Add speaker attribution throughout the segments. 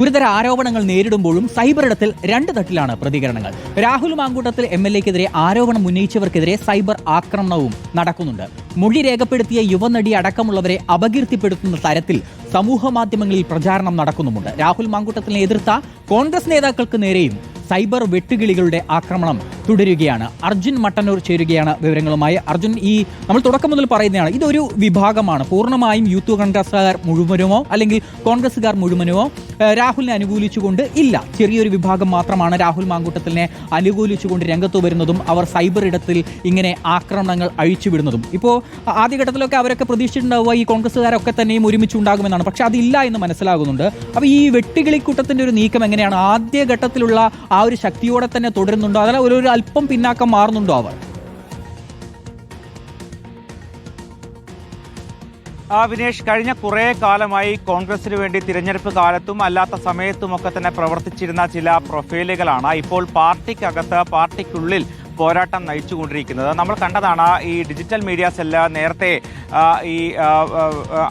Speaker 1: ഗുരുതര ആരോപണങ്ങൾ നേരിടുമ്പോഴും സൈബർ ഇടത്തിൽ രണ്ട് തട്ടിലാണ് പ്രതികരണങ്ങൾ. രാഹുൽ മാങ്കൂട്ടത്തിൽ എം എൽ എക്കെതിരെ ആരോപണം ഉന്നയിച്ചവർക്കെതിരെ സൈബർ ആക്രമണവും നടക്കുന്നുണ്ട്. മൊഴി രേഖപ്പെടുത്തിയ യുവനടി അടക്കമുള്ളവരെ അപകീർത്തിപ്പെടുത്തുന്ന തരത്തിൽ സമൂഹ മാധ്യമങ്ങളിൽ പ്രചാരണം നടക്കുന്നുമുണ്ട്. രാഹുൽ മാങ്കൂട്ടത്തിനെ എതിർത്ത കോൺഗ്രസ് നേതാക്കൾക്ക് നേരെയും സൈബർ വെട്ടുകിളികളുടെ ആക്രമണം തുടരുകയാണ്. അർജുൻ മട്ടന്നൂർ ചേരുകയാണ് വിവരങ്ങളുമായി. അർജുൻ ഈ നമ്മൾ തുടക്കം മുതൽ പറയുന്നതാണ് ഇതൊരു വിഭാഗമാണ്. പൂർണമായും യൂത്ത് കോൺഗ്രസ്സുകാർ മുഴുവനുമോ അല്ലെങ്കിൽ കോൺഗ്രസ്സുകാർ മുഴുവനുമോ രാഹുലിനെ അനുകൂലിച്ചുകൊണ്ട് ഇല്ല. ചെറിയൊരു വിഭാഗം മാത്രമാണ് രാഹുൽ മാങ്കൂട്ടത്തിനെ അനുകൂലിച്ചുകൊണ്ട് രംഗത്ത് വരുന്നതും അവർ സൈബർ ഇടത്തിൽ ഇങ്ങനെ ആക്രമണങ്ങൾ അഴിച്ചുവിടുന്നതും. ഇപ്പോൾ ആദ്യഘട്ടത്തിലൊക്കെ അവരൊക്കെ പ്രതീക്ഷിച്ചിട്ടുണ്ടാവുക ഈ കോൺഗ്രസ്സുകാരൊക്കെ തന്നെയും ഒരുമിച്ച് ഉണ്ടാകുമെന്നാണ് പക്ഷെ അതില്ല എന്ന് മനസ്സിലാകുന്നുണ്ട്. അപ്പോൾ ഈ വെട്ടുകിളിക്കൂട്ടത്തിന്റെ ഒരു നീക്കം എങ്ങനെയാണ്? ആദ്യഘട്ടത്തിലുള്ള ആ ഒരു ശക്തിയോടെ തന്നെ തുടരുന്നുണ്ടോ? അതല്ല ഒരു അല്പം പിന്നാക്കം മാറുന്നുണ്ടോ അവർ?
Speaker 2: ആ വിനേഷ് കഴിഞ്ഞ കുറേ കാലമായി കോൺഗ്രസിന് വേണ്ടി തിരഞ്ഞെടുപ്പ് കാലത്തും അല്ലാത്ത സമയത്തുമൊക്കെ തന്നെ പ്രവർത്തിച്ചിരുന്ന ചില പ്രൊഫൈലുകളാണ്. ഇപ്പോൾ പാർട്ടിക്കകത്ത് പാർട്ടിക്കുള്ളിൽ പോരാട്ടം നയിച്ചുകൊണ്ടിരിക്കുന്നത്. നമ്മൾ കണ്ടതാണ് ഈ ഡിജിറ്റൽ മീഡിയ സെല്ല് നേരത്തെ ഈ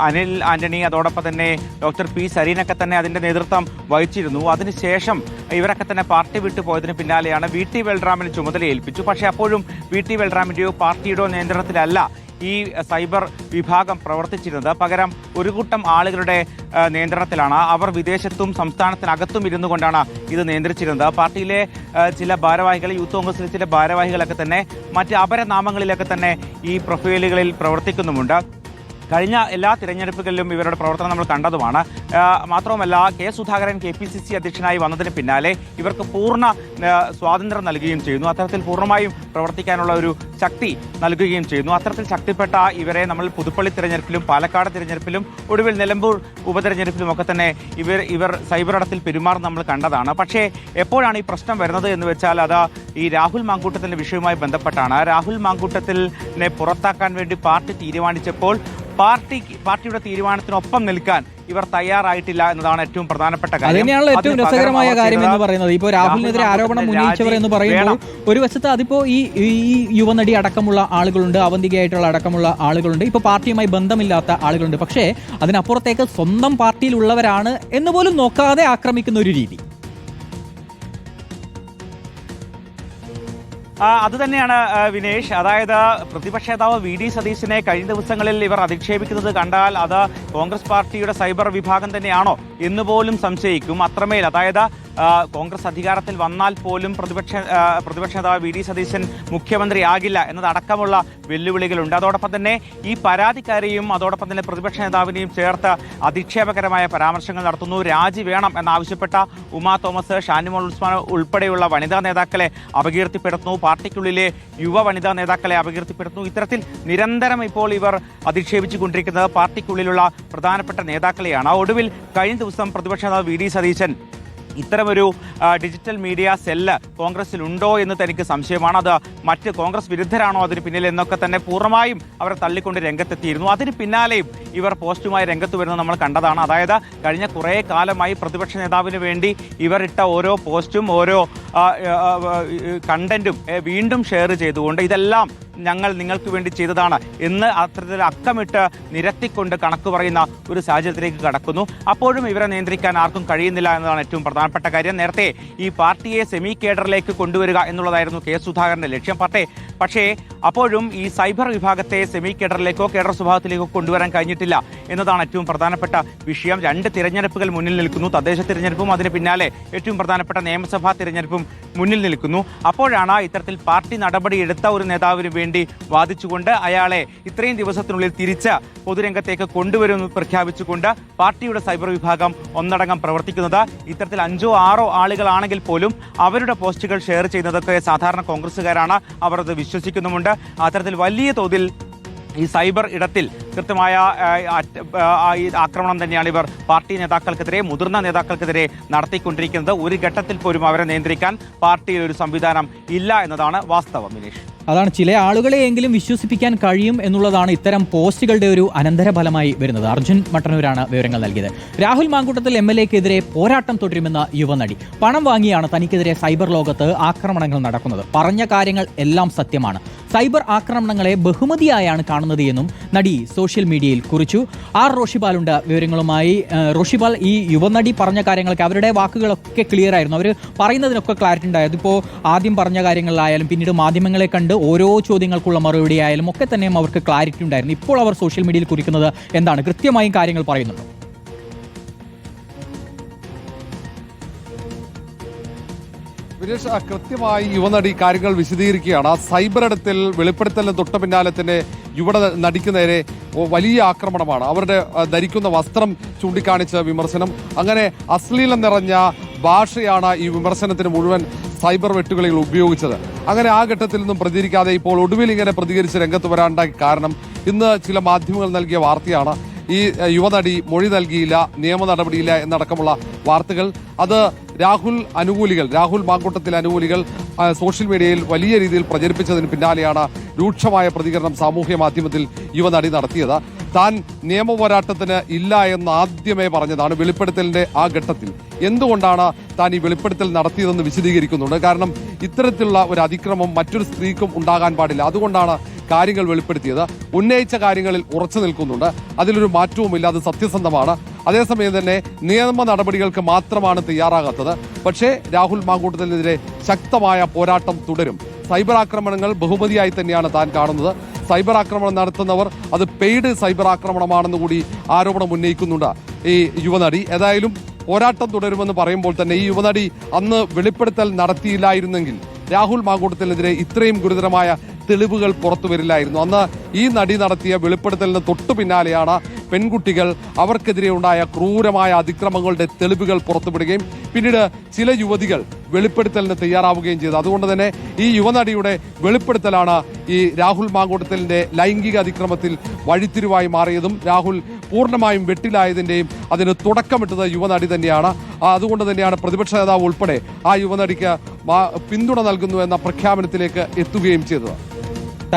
Speaker 2: അനിൽ ആന്റണി അതോടൊപ്പം തന്നെ ഡോക്ടർ പി സരീനൊക്കെ തന്നെ അതിന്റെ നേതൃത്വം വഹിച്ചിരുന്നു. അതിനുശേഷം ഇവരൊക്കെ തന്നെ പാർട്ടി വിട്ടു പോയതിന് പിന്നാലെയാണ് വി ടി വെൽറാമിന് ചുമതല ഏൽപ്പിച്ചു പക്ഷേ അപ്പോഴും വി ടി വെൽറാമിന്റെയോ പാർട്ടിയുടെയോ നിയന്ത്രണത്തിലല്ല ഈ സൈബർ വിഭാഗം പ്രവർത്തിച്ചിരുന്നത്. പകരം ഒരു കൂട്ടം ആളുകളുടെ നിയന്ത്രണത്തിലാണ്. അവർ വിദേശത്തും സംസ്ഥാനത്തിനകത്തും ഇരുന്നു കൊണ്ടാണ് ഇത് നിയന്ത്രിച്ചിരുന്നത്. പാർട്ടിയിലെ ചില ഭാരവാഹികൾ യൂത്ത് കോൺഗ്രസിലെ ചില ഭാരവാഹികളൊക്കെ തന്നെ മറ്റ് അപരനാമങ്ങളിലൊക്കെ തന്നെ ഈ പ്രൊഫൈലുകളിൽ പ്രവർത്തിക്കുന്നുമുണ്ട്. കഴിഞ്ഞ എല്ലാ തിരഞ്ഞെടുപ്പുകളിലും ഇവരുടെ പ്രവർത്തനം നമ്മൾ കണ്ടതുമാണ്. മാത്രവുമല്ല K Sudhakaran K P C C അധ്യക്ഷനായി വന്നതിന് പിന്നാലെ ഇവർക്ക് പൂർണ സ്വാതന്ത്ര്യം നൽകുകയും ചെയ്യുന്നു. അത്തരത്തിൽ പൂർണമായും പ്രവർത്തിക്കാനുള്ള ഒരു ശക്തി നൽകുകയും ചെയ്യുന്നു. അത്തരത്തിൽ ശക്തിപ്പെട്ട ഇവരെ നമ്മൾ പുതുപ്പള്ളി തിരഞ്ഞെടുപ്പിലും പാലക്കാട് തിരഞ്ഞെടുപ്പിലും ഒടുവിൽ നിലമ്പൂർ ഉപതെരഞ്ഞെടുപ്പിലും ഒക്കെ തന്നെ ഇവർ ഇവർ സൈബർ ഇടത്തിൽ പെരുമാറുന്ന നമ്മൾ കണ്ടതാണ്. പക്ഷേ എപ്പോഴാണ് ഈ പ്രശ്നം വരുന്നത് എന്ന് വെച്ചാൽ അത് ഈ രാഹുൽ മാങ്കൂട്ടത്തിന്റെ വിഷയവുമായി ബന്ധപ്പെട്ടാണ്. രാഹുൽ മാങ്കൂട്ടത്തിനെ പുറത്താക്കാൻ വേണ്ടി പാർട്ടി തീരുമാനിച്ചപ്പോൾ പാർട്ടി പാർട്ടിയുടെ തീരുമാനത്തിനൊപ്പം നിൽക്കാൻ ഇവർ തയ്യാറായിട്ടില്ല എന്നതാണ് ഏറ്റവും പ്രധാനപ്പെട്ട കാര്യം.
Speaker 1: തന്നെയാണല്ലോ ഏറ്റവും രസകരമായ കാര്യം എന്ന് പറയുന്നത്. ഇപ്പോൾ രാഹുലിനെതിരെ ആരോപണം ഉന്നയിച്ചവർ എന്ന് പറയുമ്പോൾ ഒരു വശത്ത് അതിപ്പോ ഈ ഈ യുവനടി അടക്കമുള്ള ആളുകളുണ്ട് അവന്തികയായിട്ടുള്ള അടക്കമുള്ള ആളുകളുണ്ട്. ഇപ്പോൾ പാർട്ടിയുമായി ബന്ധമില്ലാത്ത ആളുകളുണ്ട്. പക്ഷേ അതിനപ്പുറത്തേക്ക് സ്വന്തം പാർട്ടിയിലുള്ളവരാണ് എന്ന് പോലും നോക്കാതെ ആക്രമിക്കുന്ന ഒരു രീതി.
Speaker 2: അത് തന്നെയാണ് വിനേഷ്. അതായത് പ്രതിപക്ഷ നേതാവ് വി ഡി സതീശിനെ കഴിഞ്ഞ ദിവസങ്ങളിൽ ഇവർ അധിക്ഷേപിക്കുന്നത് കണ്ടാൽ അത് കോൺഗ്രസ് പാർട്ടിയുടെ സൈബർ വിഭാഗം തന്നെയാണോ എന്ന് പോലും സംശയിക്കും. അത്രമേൽ അതായത് കോൺഗ്രസ് അധികാരത്തിൽ വന്നാൽ പോലും പ്രതിപക്ഷ പ്രതിപക്ഷ നേതാവ് വി ഡി സതീശൻ മുഖ്യമന്ത്രിയാകില്ല എന്നതടക്കമുള്ള വെല്ലുവിളികളുണ്ട്. അതോടൊപ്പം തന്നെ ഈ പരാതിക്കാരെയും അതോടൊപ്പം തന്നെ പ്രതിപക്ഷ നേതാവിനെയും ചേർത്ത് അധിക്ഷേപകരമായ പരാമർശങ്ങൾ നടത്തുന്നു. രാജി വേണം എന്നാവശ്യപ്പെട്ട ഉമാ തോമസ് ഷാനിമോൾ ഉസ്മാൻ ഉൾപ്പെടെയുള്ള വനിതാ നേതാക്കളെ അപകീർത്തിപ്പെടുത്തുന്നു. പാർട്ടിക്കുള്ളിലെ യുവ വനിതാ നേതാക്കളെ അപകീർത്തിപ്പെടുത്തുന്നു. ഇത്തരത്തിൽ നിരന്തരം ഇപ്പോൾ ഇവർ അധിക്ഷേപിച്ചുകൊണ്ടിരിക്കുന്നത് പാർട്ടിക്കുള്ളിലുള്ള പ്രധാനപ്പെട്ട നേതാക്കളെയാണ്. ഒടുവിൽ കഴിഞ്ഞ ദിവസം പ്രതിപക്ഷ നേതാവ് വി ഡി സതീശൻ ഇത്തരമൊരു ഡിജിറ്റൽ മീഡിയ സെല്ല് കോൺഗ്രസിൽ ഉണ്ടോ എന്ന് തനിക്ക് സംശയമാണ്. അത് മറ്റ് കോൺഗ്രസ് വിരുദ്ധരാണോ അതിന് പിന്നിൽ എന്നൊക്കെ തന്നെ പൂർണമായും അവരെ തള്ളിക്കൊണ്ട് രംഗത്തെത്തിയിരുന്നു. അതിന് പിന്നാലെയും ഇവർ പോസ്റ്റുമായി രംഗത്ത് വരുന്നത് നമ്മൾ കണ്ടതാണ്. അതായത് കഴിഞ്ഞ കുറേ കാലമായി പ്രതിപക്ഷ നേതാവിന് വേണ്ടി ഇവർ ഇട്ട ഓരോ പോസ്റ്റും ഓരോ കണ്ടന്റും വീണ്ടും ഷെയർ ചെയ്തുകൊണ്ട് ഇതെല്ലാം ഞങ്ങൾ നിങ്ങൾക്ക് വേണ്ടി ചെയ്തതാണ്. എന്ന് അത്തരത്തിൽ അക്കമിട്ട് നിരത്തിക്കൊണ്ട് കണക്ക് പറയുന്ന ഒരു സാഹചര്യത്തിലേക്ക് കടക്കുന്നു. അപ്പോഴും ഇവരെ നിയന്ത്രിക്കാൻ ആർക്കും കഴിയുന്നില്ല എന്നതാണ് ഏറ്റവും പ്രധാനപ്പെട്ട കാര്യം. നേരത്തെ ഈ പാർട്ടിയെ സെമി കേഡറിലേക്ക് കൊണ്ടുവരിക എന്നുള്ളതായിരുന്നു കെ സുധാകരന്റെ ലക്ഷ്യം. പക്ഷേ പക്ഷേ അപ്പോഴും ഈ സൈബർ വിഭാഗത്തെ സെമി കേഡറിലേക്കോ കേഡർ സ്വഭാവത്തിലേക്കോ കൊണ്ടുവരാൻ കഴിഞ്ഞിട്ടില്ല എന്നതാണ് ഏറ്റവും പ്രധാനപ്പെട്ട വിഷയം. രണ്ട് തിരഞ്ഞെടുപ്പുകൾ മുന്നിൽ നിൽക്കുന്നു. തദ്ദേശ തിരഞ്ഞെടുപ്പും അതിന് പിന്നാലെ ഏറ്റവും പ്രധാനപ്പെട്ട നിയമസഭാ തിരഞ്ഞെടുപ്പും മുന്നിൽ നിൽക്കുന്നു. അപ്പോഴാണ് ഇത്തരത്തിൽ പാർട്ടി നടപടിയെടുത്ത ഒരു നേതാവിന് വേണ്ടി വാദിച്ചുകൊണ്ട് അയാളെ ഇത്രയും ദിവസത്തിനുള്ളിൽ തിരിച്ച് പൊതുരംഗത്തേക്ക് കൊണ്ടുവരുമെന്ന് പ്രഖ്യാപിച്ചുകൊണ്ട് പാർട്ടിയുടെ സൈബർ വിഭാഗം ഒന്നടങ്കം പ്രവർത്തിക്കുന്നത്. ഇത്തരത്തിൽ അഞ്ചോ ആറോ ആളുകളാണെങ്കിൽ പോലും അവരുടെ പോസ്റ്റുകൾ ഷെയർ ചെയ്യുന്നതൊക്കെ സാധാരണ കോൺഗ്രസ്സുകാരാണ്. അവർ അത് വിശ്വസിക്കുന്നുമുണ്ട്. അത്തരത്തിൽ വലിയ തോതിൽ ഈ സൈബർ ഇടത്തിൽ കൃത്യമായ ആക്രമണം തന്നെയാണ് ഇവർ പാർട്ടി നേതാക്കൾക്കെതിരെ മുതിർന്ന നേതാക്കൾക്കെതിരെ നടത്തിക്കൊണ്ടിരിക്കുന്നത്. ഒരു ഘട്ടത്തിൽ പോലും അവരെ നിയന്ത്രിക്കാൻ പാർട്ടിയിൽ ഒരു സംവിധാനം ഇല്ല എന്നതാണ് വാസ്തവം വിനേഷ്
Speaker 1: അതാണ് ചില ആളുകളെയെങ്കിലും വിശ്വസിപ്പിക്കാൻ കഴിയും എന്നുള്ളതാണ് ഇത്തരം പോസ്റ്റുകളുടെ ഒരു അനന്തരഫലമായി വരുന്നത്. അർജുൻ മട്ടന്നൂരാണ് വിവരങ്ങൾ നൽകിയത്. രാഹുൽ മാങ്കൂട്ടത്തിൽ എം എൽ എക്കെതിരെ പോരാട്ടം തുടരുമെന്ന യുവനടി. പണം വാങ്ങിയാണ് തനിക്കെതിരെ സൈബർ ലോകത്ത് ആക്രമണങ്ങൾ നടക്കുന്നത്. പറഞ്ഞ കാര്യങ്ങൾ എല്ലാം സത്യമാണ്. സൈബർ ആക്രമണങ്ങളെ ബഹുമതിയായാണ് കാണുന്നത് എന്നും നടി സോഷ്യൽ മീഡിയയിൽ കുറിച്ചു. ആർ റോഷിപാലുണ്ട് വിവരങ്ങളുമായി. റോഷിപാൽ ഈ യുവനടി പറഞ്ഞ കാര്യങ്ങളൊക്കെ അവരുടെ വാക്കുകളൊക്കെ ക്ലിയർ ആയിരുന്നു. അവർ പറയുന്നതിനൊക്കെ ക്ലാരിറ്റി ഉണ്ടായത് ഇപ്പോൾ ആദ്യം പറഞ്ഞ കാര്യങ്ങളിലായാലും പിന്നീട് മാധ്യമങ്ങളെ കണ്ട് ഓരോ ചോദ്യങ്ങൾക്കുള്ള മറുപടി ആയാലും ഒക്കെ തന്നെയും അവർക്ക് ക്ലാരിറ്റി ഉണ്ടായിരുന്നു. ഇപ്പോൾ അവർ സോഷ്യൽ മീഡിയയിൽ കുറിക്കുന്നത് എന്താണ്? കൃത്യമായും കാര്യങ്ങൾ പറയുന്നുണ്ട്.
Speaker 3: വിനേഷ് കൃത്യമായി യുവനടി കാര്യങ്ങൾ വിശദീകരിക്കുകയാണ്. സൈബർ ഇടത്തിൽ വെളിപ്പെടുത്തലിന് തൊട്ട പിന്നാലെ തന്നെ യുവ നടിക്ക് നേരെ വലിയ ആക്രമണമാണ്. അവരുടെ ധരിക്കുന്ന വസ്ത്രം ചൂണ്ടിക്കാണിച്ച വിമർശനം. അങ്ങനെ അശ്ലീലം നിറഞ്ഞ ഭാഷയാണ് ഈ വിമർശനത്തിന് മുഴുവൻ സൈബർ വെട്ടുകളിൽ ഉപയോഗിച്ചത്. അങ്ങനെ ആ ഘട്ടത്തിൽ നിന്നും പ്രതികരിക്കാതെ ഇപ്പോൾ ഒടുവിൽ ഇങ്ങനെ പ്രതികരിച്ച് രംഗത്ത് വരാണ്ടായി കാരണം ഇന്ന് ചില മാധ്യമങ്ങൾ നൽകിയ വാർത്തയാണ്. ഈ യുവനടി മൊഴി നൽകിയില്ല നിയമ നടപടിയില്ല എന്നടക്കമുള്ള വാർത്തകൾ. അത് രാഹുൽ അനുകൂലികൾ രാഹുൽ മാങ്കൂട്ടത്തിൽ അനുകൂലികൾ സോഷ്യൽ മീഡിയയിൽ വലിയ രീതിയിൽ പ്രചരിപ്പിച്ചതിന് പിന്നാലെയാണ് രൂക്ഷമായ പ്രതികരണം സാമൂഹ്യ മാധ്യമത്തിൽ യുവനടി നടത്തിയത്. താൻ നിയമ പോരാട്ടത്തിന് ഇല്ല എന്ന് ആദ്യമേ പറഞ്ഞതാണ് വെളിപ്പെടുത്തലിന്റെ ആ ഘട്ടത്തിൽ. എന്തുകൊണ്ടാണ് താൻ ഈ വെളിപ്പെടുത്തൽ നടത്തിയതെന്ന് വിശദീകരിക്കുന്നുണ്ട്. കാരണം ഇത്തരത്തിലുള്ള ഒരു അതിക്രമം മറ്റൊരു സ്ത്രീക്കും ഉണ്ടാകാൻ പാടില്ല. അതുകൊണ്ടാണ് കാര്യങ്ങൾ വെളിപ്പെടുത്തിയത്. ഉന്നയിച്ച കാര്യങ്ങളിൽ ഉറച്ചു നിൽക്കുന്നുണ്ട്. അതിലൊരു മാറ്റവുമില്ല. അത് സത്യസന്ധമാണ്. അതേസമയം തന്നെ നിയമ നടപടികൾക്ക് മാത്രമാണ് തയ്യാറാകാത്തത്. പക്ഷേ രാഹുൽ മാങ്കൂട്ടത്തിനെതിരെ ശക്തമായ പോരാട്ടം തുടരും. സൈബർ ആക്രമണങ്ങൾ ബഹുമതിയായി തന്നെയാണ് താൻ കാണുന്നത്. സൈബർ ആക്രമണം നടത്തുന്നവർ അത് പെയ്ഡ് സൈബർ ആക്രമണമാണെന്ന് കൂടി ആരോപണം ഉന്നയിക്കുന്നുണ്ട്. ഈ യുവനടി ഏതായാലും പോരാട്ടം തുടരുമെന്ന് പറയുമ്പോൾ തന്നെ ഈ യുവനടി അന്ന് വെളിപ്പെടുത്തൽ നടത്തിയില്ലായിരുന്നെങ്കിൽ രാഹുൽ മാങ്കൂട്ടത്തിനെതിരെ ഇത്രയും ഗുരുതരമായ തെളിവുകൾ പുറത്തു വരില്ലായിരുന്നു അന്ന് ഈ നടി നടത്തിയ വെളിപ്പെടുത്തലിന് തൊട്ടു പിന്നാലെയാണ് പെൺകുട്ടികൾ അവർക്കെതിരെ ഉണ്ടായ ക്രൂരമായ അതിക്രമങ്ങളുടെ തെളിവുകൾ പുറത്തുവിടുകയും പിന്നീട് ചില യുവതികൾ വെളിപ്പെടുത്തലിന് തയ്യാറാവുകയും ചെയ്തു. അതുകൊണ്ട് തന്നെ ഈ യുവനടിയുടെ വെളിപ്പെടുത്തലാണ് ഈ രാഹുൽ മാങ്കൂട്ടത്തിലിന്റെ ലൈംഗിക അതിക്രമത്തിൽ വഴിത്തിരിവായി മാറിയതും രാഹുൽ പൂർണമായും വെട്ടിലായതിന്റെയും അതിന് തുടക്കമിട്ടത് യുവനടി തന്നെയാണ്. അതുകൊണ്ട് തന്നെയാണ് പ്രതിപക്ഷ നേതാവ് ഉൾപ്പെടെ ആ യുവനടിക്ക് പിന്തുണ നൽകുന്നു എന്ന പ്രഖ്യാപനത്തിലേക്ക് എത്തുകയും ചെയ്തത്.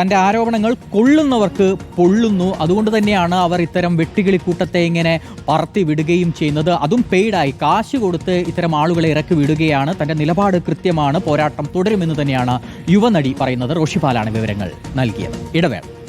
Speaker 1: തന്റെ ആരോപണങ്ങൾ കൊള്ളുന്നവർക്ക് പൊള്ളുന്നു. അതുകൊണ്ട് തന്നെയാണ് അവർ ഇത്തരം വെട്ടുകിളിക്കൂട്ടത്തെ ഇങ്ങനെ പറത്തി വിടുകയും ചെയ്യുന്നത്. അതും പെയ്ഡായി. കാശ് കൊടുത്ത് ഇത്തരം ആളുകളെ ഇറക്കി വിടുകയാണ്. തന്റെ നിലപാട് കൃത്യമാണ്. പോരാട്ടം തുടരുമെന്ന് തന്നെയാണ് യുവനടി പറയുന്നത്. റോഷിപാലാണ് വിവരങ്ങൾ നൽകിയത്. ഇടവേള.